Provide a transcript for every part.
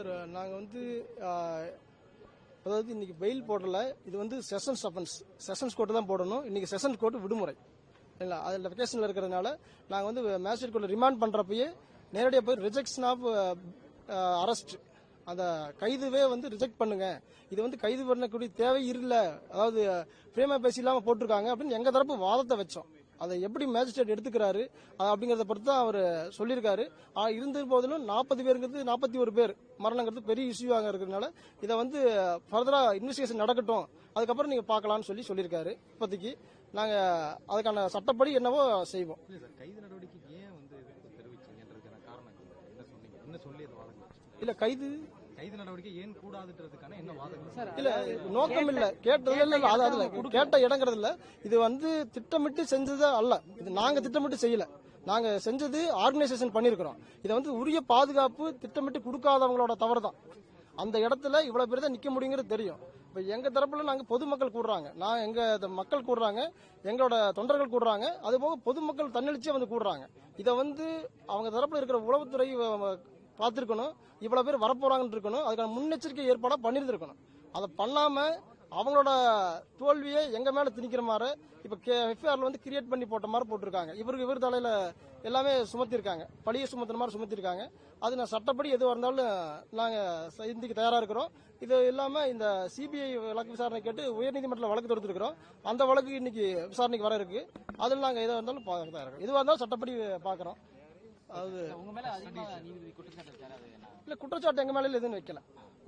Sir நாங்கள் வந்து அதாவது இன்னைக்கு பெயில் போடல. இது வந்து செஷன்ஸ் அஃபன்ஸ் செஷன்ஸ் கோர்ட்டு தான் போடணும். இன்னைக்கு செஷன்ஸ் கோர்ட்டு விடுமுறை. இல்லை அதில் வெக்கேஷனில் இருக்கிறதுனால நாங்கள் வந்து மேஜிஸ்ட்ரேட் கோர்ட்டில் ரிமாண்ட் பண்ணுறப்பயே நேரடியாக போய் ரிஜெக்ஷன் ஆஃப் அரெஸ்ட் அந்த கைதுவே வந்து ரிஜெக்ட் பண்ணுங்க. இது வந்து கைது பண்ணக்கூடிய தேவை இல்லை. அதாவது பிரேம பேசி இல்லாமல் போட்டிருக்காங்க அப்படின்னு எங்கள் தரப்பு வாதத்தை வச்சோம். அதை எப்படி மேஜிஸ்ட்ரேட் எடுத்துக்கிறாரு அப்படிங்கறத பொறுத்து தான் அவர் சொல்லியிருக்காரு. இருந்த போதிலும் நாற்பது பேருங்கிறது நாற்பத்தி ஒரு பேர். மரணங்கிறது பெரிய இஷ்யூவாக இருக்கிறதுனால இதை வந்து ஃபர்தரா இன்வெஸ்டிகேஷன் நடக்கட்டும். அதுக்கப்புறம் நீங்க பார்க்கலாம்னு சொல்லி சொல்லியிருக்காரு. இப்போதைக்கு நாங்க அதுக்கான சட்டப்படி என்னவோ செய்வோம். இல்ல கைது கைது நடவடிக்கை ஏன் கூடாதுன்றதுக்கான என்ன வாதம் இல்ல நோக்கம் இல்ல. கேட்டது இல்ல இல்ல கேட்ட இடங்கிறது இல்ல. இது வந்து திட்டமிட்டு செஞ்சது அல்ல. இது நாங்க திட்டமிட்டு செய்யல. நாங்க செஞ்சது ஆர்கனைசேஷன் பண்ணிருக்கிறோம். இதை வந்து உரிய பாதுகாப்பு திட்டமிட்டு கொடுக்காதவங்களோட தவறு தான் அந்த இடத்துல இவ்வளவு பேர் தான் நிக்க முடியுங்கிறது தெரியும். இப்ப எங்க தரப்புல நாங்க பொதுமக்கள் கூடுறாங்க. நான் எங்க இந்த மக்கள் கூடுறாங்க. எங்களோட தொண்டர்கள் கூடுறாங்க. அது போக பொதுமக்கள் தன்னெழுச்சியா வந்து கூடுறாங்க. இதை வந்து அவங்க தரப்புல இருக்கிற உளவுத்துறை பார்த்துருக்கணும். இவ்வளோ பேர் வரப்போறாங்கன்னு இருக்கணும். அதுக்கான முன்னெச்சரிக்கை ஏற்பாடாக பண்ணியிருந்திருக்கணும். அதை பண்ணாமல் அவங்களோட தோல்வியை எங்க மேல திணிக்கிற மாதிரி இப்ப எஃப்ஐஆர்ல வந்து கிரியேட் பண்ணி போட்ட மாதிரி போட்டிருக்காங்க. இவருக்கு இவர் தலையில எல்லாமே சுமத்திருக்காங்க. பழிய சுமத்துற மாதிரி சுமத்திருக்காங்க. அது நான் சட்டப்படி எதுவாக இருந்தாலும் நாங்க சிந்திக்க தயாரா இருக்கிறோம். இது இல்லாம இந்த சிபிஐ வழக்கு விசாரணை கேட்டு உயர்நீதிமன்றத்தில் வழக்கு தொடுத்திருக்கிறோம். அந்த வழக்கு இன்னைக்கு விசாரணைக்கு வர இருக்கு. அதில் நாங்க எதுவாக இருந்தாலும் பார்க்க தயாரா இருக்கோம் எதுவாக இருந்தாலும் சட்டப்படி பார்க்குறோம். அது இல்ல குற்றச்சாட்டு எங்க மேல எதுவும் வைக்கல.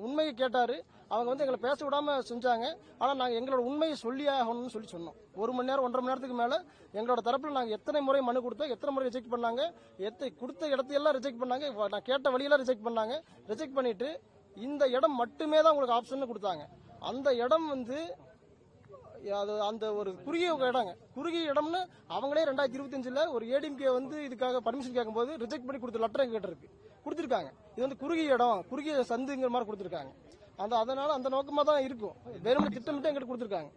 உண்மையை கேட்டாரு. அவங்க வந்து எங்களை பேச விடாம செஞ்சாங்க. ஆனா நாங்க எங்களோட உண்மையை சொல்லி ஆகணும்னு சொல்லி சொன்னோம். ஒரு மணி நேரம் ஒன்றரை மணி நேரத்துக்கு மேல எங்களோட தரப்புல நாங்க எத்தனை முறை மனு கொடுத்தோம் எத்தனை முறை ரிஜெக்ட் பண்ணாங்க எத்தனை கொடுத்த இடத்தையெல்லாம் ரிஜெக்ட் பண்ணாங்க நான் கேட்ட வழியெல்லாம் ரிஜெக்ட் பண்ணாங்க. ரிஜெக்ட் பண்ணிட்டு இந்த இடம் மட்டுமே தான் உங்களுக்கு ஆப்ஷன் கொடுத்தாங்க. அந்த இடம் வந்து அது அந்த ஒரு குறுகிய இடங்க. குறுகிய இடம்னு அவங்களே ரெண்டாயிரத்தி இருபத்தஞ்சுல ஒரு ஏடிஎம்கே வந்து இதுக்காக பர்மிஷன் கேட்கும்போது ரிஜெக்ட் பண்ணி கொடுத்த லெட்டர் எங்க கிட்ட இருக்கு. கொடுத்துருக்காங்க. இது வந்து குறுகிய இடம் குறுகிய சந்துங்கிற மாதிரி கொடுத்துருக்காங்க. அந்த அதனால அந்த நோக்கமா தான் இருக்கும். வெறும் திட்டமிட்டு எங்கிட்ட கொடுத்துருக்காங்க.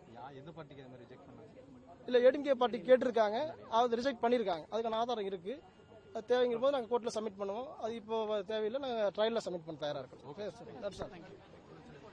இல்ல ஏடிஎம்கே பார்ட்டி கேட்டிருக்காங்க. அது ரிஜெக்ட் பண்ணிருக்காங்க. அதுக்கான ஆதாரம் இருக்கு. அது தேவைங்கிற போது நாங்கள் கோர்ட்டில் சப்மிட் பண்ணுவோம். அது இப்போ தேவையில்லை. நாங்கள் ட்ரையலில் சப்மிட் பண்ண தயாராக இருக்கோம். Okay sir